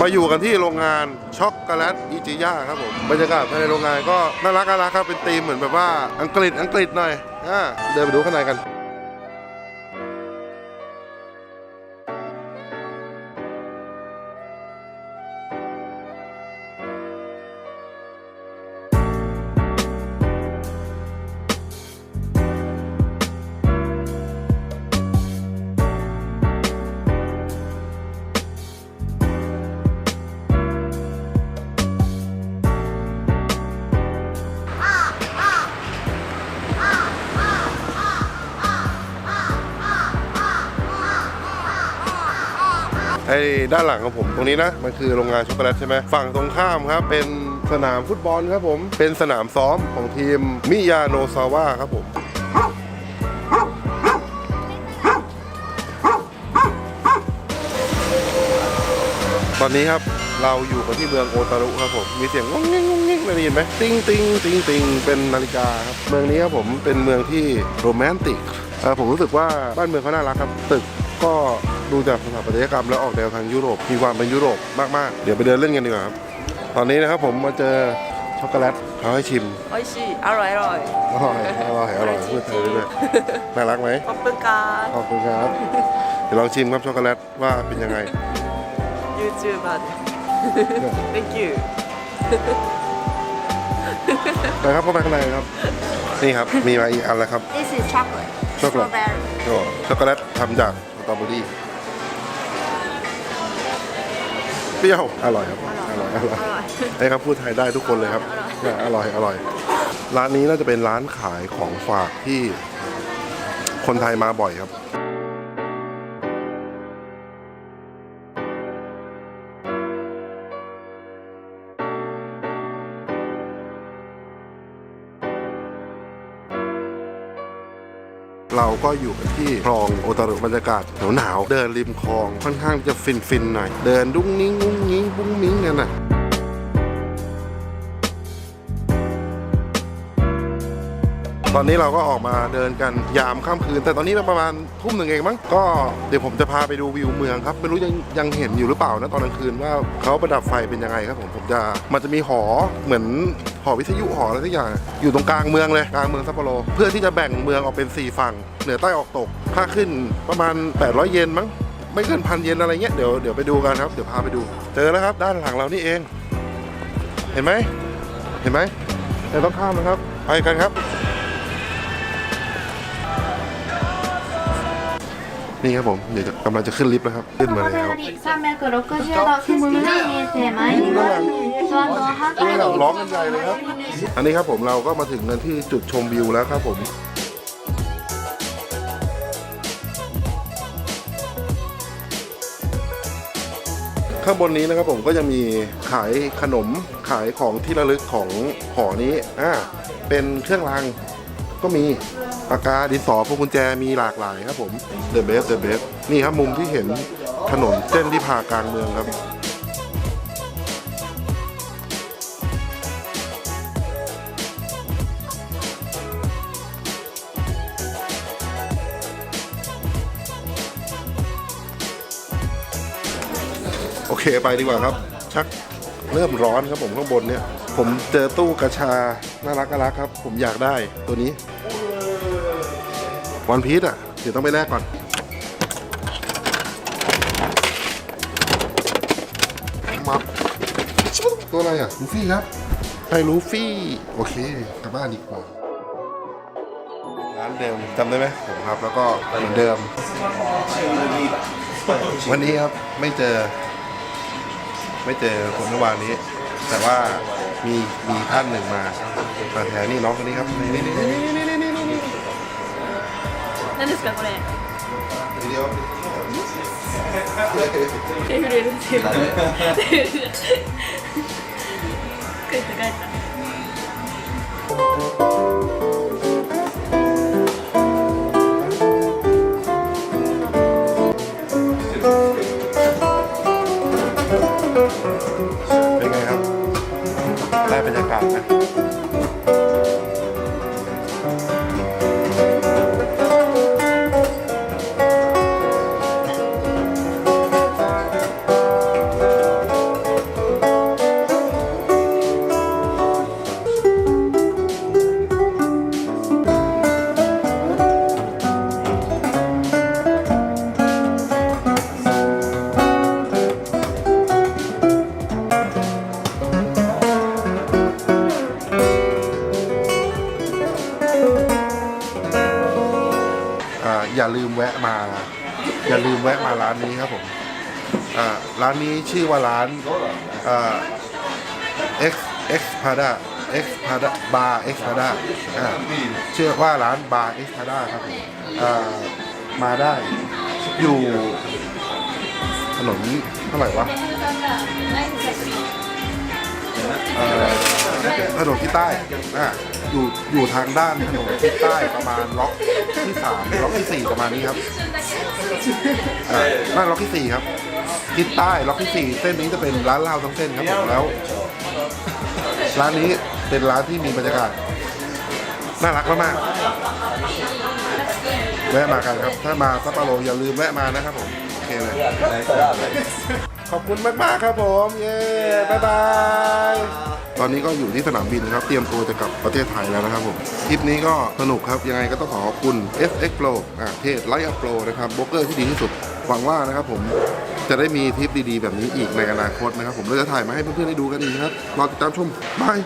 มาอยู่กันที่โรงงานช็อกโกแลตอิจิย่าครับผมบรรยากาศภายในโรงงานก็น่ารักน่ารักครับเป็นธีมเหมือนแบบว่าอังกฤษอังกฤษหน่อยอ่าเดินไปดูข้างในกัน ไอ้ด้านหลังของผมตรงนี้นะมันคือโรงงานช็อกโกแลตใช่ไหมฝั่งตรงข้ามครับเป็นสนามฟุตบอลครับผมเป็นสนามซ้อมของทีมมิยาโนซาวะครับผมตอนนี้ครับเราอยู่กันที่เมืองโอตารุครับผมมีเสียงงงงงงงเงได้ยินไหมติ้งติ้งติ้งติ้งเป็นนาฬิกาครับเมืองนี้ครับผมเป็นเมืองที่โรแมนติกผมรู้สึกว่าบ้านเมืองเขาน่ารักครับตึกก็ ดูจากสถาปัตยกรรมแล้วออกแนวทางยุโรปมีความเป็นยุโรปมากๆ เดี๋ยวไปเดินเล่นกันดีกว่าครับ ตอนนี้นะครับผมมาเจอช็อกโกแลตเขาให้ชิมโอ้ยชิอร่อยอร่อยอร่อยอร่อยอร่อยพูดไทยด้วยน่ารักไหมขอบคุณครับขอบคุณครับ เดี๋ยวลองชิมครับช็อกโกแลตว่าเป็นยังไงยูทูบเบอร์ thank you ไปครับเข้าไปข้างในครับ นี่ครับมีมาอีกอันแล้วครับ This is chocolate. Strawberry. โอ้ช็อกโกแลตทำจากสตรอเบอรี่ เปรี้ยว อร่อยครับอร่อยอร่อยไอ้ครับพูดไทยได้ทุกคนเลยครับอร่อยอร่อย ร้านนี้น่าจะเป็นร้านขายของฝากที่คนไทยมาบ่อยครับ เราก็อยู่กันที่คลองโอตารุบรรยากาศหนาวๆเดินริมคลองค่อนข้างจะฟินๆหน่อย เดินดุ้งนิ้งงุ้งนิ้งบุ้งมิ้งกันน่ะ อนนี้เราก็ออกมาเดินกันยามค่ำคืน แต่ตอนนี้ประมาณทุ่มหนึ่งเองมั้งก็เดี๋ยวผมจะพาไปดูวิวเมืองครับไม่รู้ยังยังเห็นอยู่หรือเปล่านะตอนกลางคืนว่าเขาประดับไฟเป็นยังไงครับผมผมจะมันจะมีหอเหมือนหอวิทยุหออะไรทุกอย่างอยู่ตรงกลางเมืองเลยกลางเมืองซัปโปโรเพื่อที่จะแบ่งเมืองออกเป็นสี่ฝั่งเหนือใต้ออกตกค่าขึ้นประมาณ 800 เยนมั้งไม่เกินพันเยนอะไรเงี้ยเดี๋ยวเดี๋ยวไปดูกันครับเดี๋ยวพาไปดู เจอแล้วครับ ด้านหลังเรานี่เอง เห็นไหมเห็นไหมเดี๋ยวต้องข้ามนะครับไปกันครับ นี่ครับผม เดี๋ยวจะกำลังจะขึ้นลิฟต์แล้วครับ ขึ้นมาแล้ว 360度背景が見えてまいります。ドアの反 นี่ 対 เรา に ร้องกันใหญ่เลยครับ อันนี้ครับผมเราก็มาถึงกันที่จุดชมวิวแล้วครับผม ข้างบนนี้นะครับผมก็จะมีขายขนมขายของที่ระลึกของหอนี้อ่าเป็นเครื่องรางก็มี ปากกาดินสอพวงกุญแจมีหลากหลายครับผม The best The best นี่ครับมุมที่เห็นถนนเส้นที่ผ่ากลางเมืองครับโอเคไปดีกว่าครับ ชักเริ่มร้อนครับผมข้างบนเนี่ย ผมเจอตู้กระชาน่ารักน่ารักครับ ผมอยากได้ตัวนี้ วันพีชอะ เดี๋ยวต้องไปแลกก่อน มาตัวอะไรอะ ลูฟี่ครับไช่ลูฟี่ โอเค กลับบ้านดีกว่า ร้านเดิมจำได้ไหมผมครับ แล้วก็เหมือนเดิม วันนี้ครับไม่เจอ ไม่เจอคนเมื่อวานนี้ แต่ว่ามีมีท่านหนึ่งมามาแทนนี่น้องคนนี้ครับนี่นี่นี่ 何ですかこれ เดี๋ยว 手震える手震える帰った帰った เป็นไงครับ ได้บรรยากาศนะ อ่ ลืมแวะมา อย่าลืมแวะมาร้านนี้ครับผมร้านนี้ชื่อว่าร้านอ่า X X Pada X Pada Bar X Pada อ่าชื่อว่าร้าน Bar X Pada ครับผมมาได้ อยู่ถนนเท่าไหร่วะ เอ่อถนนที่ใต้อ่าอยู่อยู่ทางด้านถนนที่ใต้ประมาณล็อกที่สามล็อกที่สี่ประมาณนี้ครับอ่าไม่ล็อกที่สี่ครับทิศใต้ล็อกที่สี่เส้นนี้จะเป็นร้านเหล้าทั้งเส้นครับผมแล้ว ร้านนี้เป็นร้านที่มีบรรยากาศน่ารักมากๆแวะมากันครับ ถ้ามาซัปโปโรอย่าลืมแวะมานะครับผม โอเคเลย ขอบคุณมาก ๆ ครับผม เย้บ๊ายบาย ตอนนี้ก็อยู่ที่สนามบินครับ เตรียมตัวจะกลับประเทศไทยแล้วนะครับผม คลิปนี้ก็สนุกครับ ยังไงก็ต้องขอขอบคุณ FX Pro อ่าเพจไลท์อัพโปรนะครับโบรกเกอร์ที่ดีที่สุด หวังว่านะครับผมจะได้มีทริปดีๆ แบบนี้อีกในอนาคตนะครับ ผมเราจะถ่ายมาให้เพื่อนๆได้ดูกันอีกนะครับ รอติดตามชมบาย